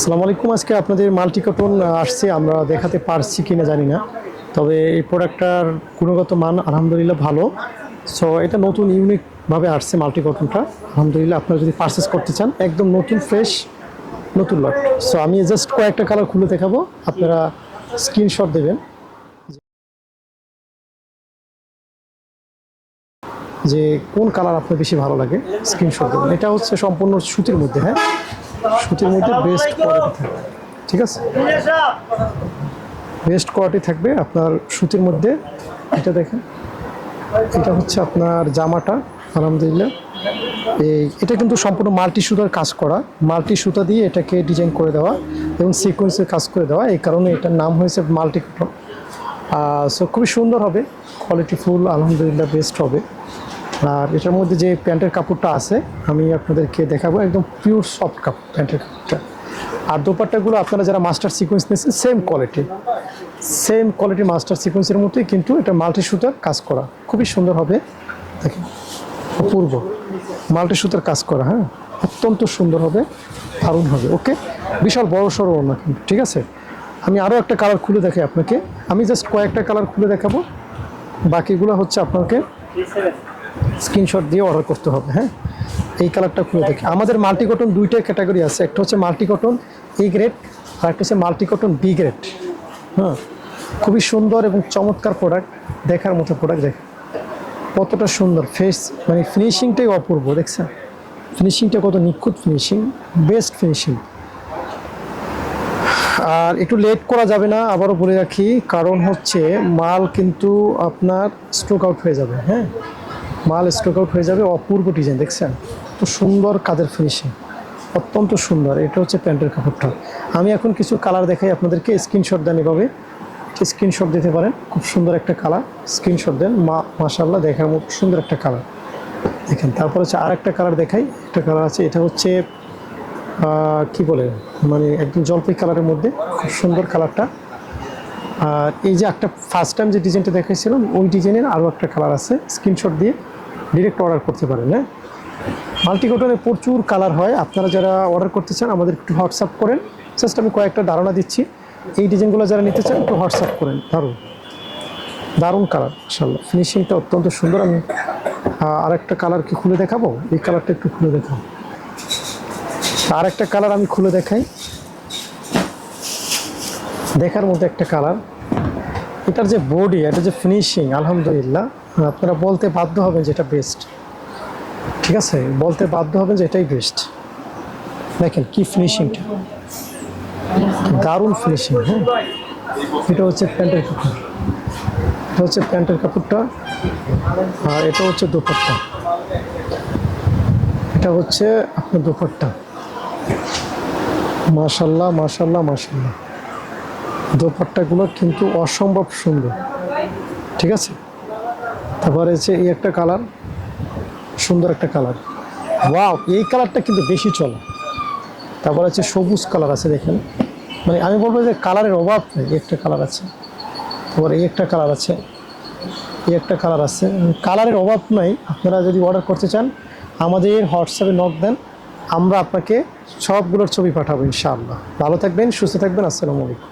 আসসালামু আলাইকুম। আজকে আপনাদের মাল্টি কটন আসছে, আমরা দেখাতে পারছি কিনা জানি না। তবে এই প্রোডাক্টটার গুণগত মান আলহামদুলিল্লাহ ভালো। সো এটা নতুন ইউনিকভাবে আসছে মাল্টি কটনটা আলহামদুলিল্লাহ আপনারা যদি পারচেস করতে চান, একদম নতুন ফ্রেশ নতুন লট সো আমি জাস্ট কয়েকটা কালার খুলে দেখাবো। আপনারা স্ক্রিনশট দেবেন। যে কোন কালার আপনার বেশি ভালো লাগে স্ক্রিনশট দেবেন। এটা হচ্ছে সম্পূর্ণ সুতির মধ্যে হ্যাঁ? সুতির মধ্যে বেস্ট কোয়ালিটি থাকবে। ঠিক আছে? বেস্ট কোয়ালিটি থাকবে আপনার সুতির মধ্যে। এটা দেখেন। এটা হচ্ছে আপনার জামাটা আলহামদুলিল্লাহ। এই এটা কিন্তু সম্পূর্ণ মাল্টি সুতার কাজ করা। মাল্টি সুতা দিয়ে এটাকে ডিজাইন করে দেওয়া এবং সিকোয়েন্সের কাজ করে দেওয়া। এই কারণে এটার নাম হয়েছে মাল্টি কটন সো খুবই সুন্দর হবে। কোয়ালিটি ফুল আলহামদুলিল্লাহ বেস্ট হবে। আর এটার মধ্যে যে প্যান্টের কাপড়টা আছে, আমি আপনাদেরকে দেখাবো, একদম পিওর সফট কাপড়, প্যান্টের কাপড়টা। আর দোপাট্টাগুলো আপনারা যারা মাস্টার সিকোয়েন্স নিয়েছেন same quality same quality master সিকোয়েন্সের মতোই কিন্তু এটা মাল্টি সুতার কাজ করা। খুবই সুন্দর হবে। দেখেন, অপূর্ব। মাল্টি সুতার কাজ করা হ্যাঁ? অত্যন্ত সুন্দর হবে, দারুণ হবে ওকে বিশাল বড় সড়ো না কিন্তু, ঠিক আছে? আমি আরও একটা কালার খুলে দেখাই আপনাকে। আমি জাস্ট কয়েকটা কালার খুলে দেখাবো। বাকিগুলো হচ্ছে আপনাকে স্ক্রিনশট দিয়ে অর্ডার করতে হবে হ্যাঁ? এই কালারটা খুলে দেখি। আমাদের মাল্টি কটন দুইটা ক্যাটাগরি আছে। একটা হচ্ছে মাল্টি কটন এ গ্রেড আর একটা হচ্ছে মাল্টি কটন বি গ্রেড হ্যাঁ? খুবই সুন্দর এবং চমৎকার প্রোডাক্ট দেখার মতো প্রোডাক্ট দেখ কতটা সুন্দর। ফেস মানে ফিনিশিংটাই অপূর্ব, দেখছেন? ফিনিশিংটা কত নিখুঁত ফিনিশিং বেস্ট ফিনিশিং আর একটু লেট করা যাবে না, আবারও বলে রাখি, কারণ হচ্ছে মাল কিন্তু আপনার স্ট্রোক আউট হয়ে যাবে হ্যাঁ? মাল স্ট্রোক আউট হয়ে যাবে, অপূর্ব ডিজাইন দেখছেন? তো সুন্দর কাদের ফিনিশিং অত্যন্ত সুন্দর। এটা হচ্ছে প্যান্টের কাপড়টা। আমি এখন কিছু কালার দেখাই আপনাদেরকে স্ক্রিনশট দেন এভাবে। স্ক্রিনশট দিতে পারেন, খুব সুন্দর একটা কালার স্ক্রিনশট দেন, মা মাশাল্লাহ দেখার মতো সুন্দর একটা কালার দেখেন, তারপর হচ্ছে আর একটা কালার দেখাই। একটা কালার আছে, এটা হচ্ছে কি বলে মানে একদম জলপাই কালারের মধ্যে, খুব সুন্দর কালারটা আর এই যে একটা ফার্স্ট টাইম যে ডিজাইনটা দেখাইছিলাম, ওই ডিজাইনের আরও একটা কালার আছে স্ক্রিনশট দিয়ে। ডিরেক্ট অর্ডার করতে পারেন হ্যাঁ? মাল্টি কটনে প্রচুর কালার হয়। আপনারা যারা অর্ডার করতে চান আমাদের একটু হোয়াটসঅ্যাপ করেন। জাস্ট আমি কয়েকটা ধারণা দিচ্ছি। এই ডিজাইনগুলো যারা নিতে চান একটু হোয়াটসঅ্যাপ করেন। দারুণ। দারুণ কালার মাশাল্লাহ ফিনিশিংটা অত্যন্ত সুন্দর। আমি আহ, আরেকটা কালার কি খুলে দেখাবো? এই কালারটা একটু খুলে দেখাবো আর একটা কালার আমি খুলে দেখাই। দেখার মতো একটা কালার এটার যে বডি এটা যে ফিনিশিং আলহামদুলিল্লাহ, আপনারা বলতে বাধ্য হবেন যেটা বেস্ট ঠিক আছে? বলতে বাধ্য হবেন যে এটাই বেস্ট দেখেন কি ফিনিশিংটা দারুণ ফিনিশিং হ্যাঁ? এটা হচ্ছে প্যান্টের কাপড়। এটা হচ্ছে প্যান্টের কাপড়টা, আর এটা হচ্ছে দুপাট্টা। এটা হচ্ছে আপনার দুপাট্টা। মাশাল্লাহ মাশাল্লাহ মাশাল্লাহ দোপাট্টাগুলো কিন্তু অসম্ভব সুন্দর। ঠিক আছে? তারপরে হচ্ছে এই একটা কালার, সুন্দর একটা কালার। ওয়াও, এই কালারটা কিন্তু বেশি চলে। তারপর হচ্ছে সবুজ কালার আছে, দেখেন। মানে আমি বলব যে কালারের অভাব নেই একটা কালার আছে। তারপর এই একটা কালার আছে, এই একটা কালার আছে। কালারের অভাব নাই, আপনারা যদি অর্ডার করতে চান, আমাদের হোয়াটসঅ্যাপে নক দেন, আমরা আপনাকে সবগুলোর ছবি পাঠাবো, ইনশাআল্লাহ। ভালো থাকবেন, সুস্থ থাকবেন, আসসালামু আলাইকুম।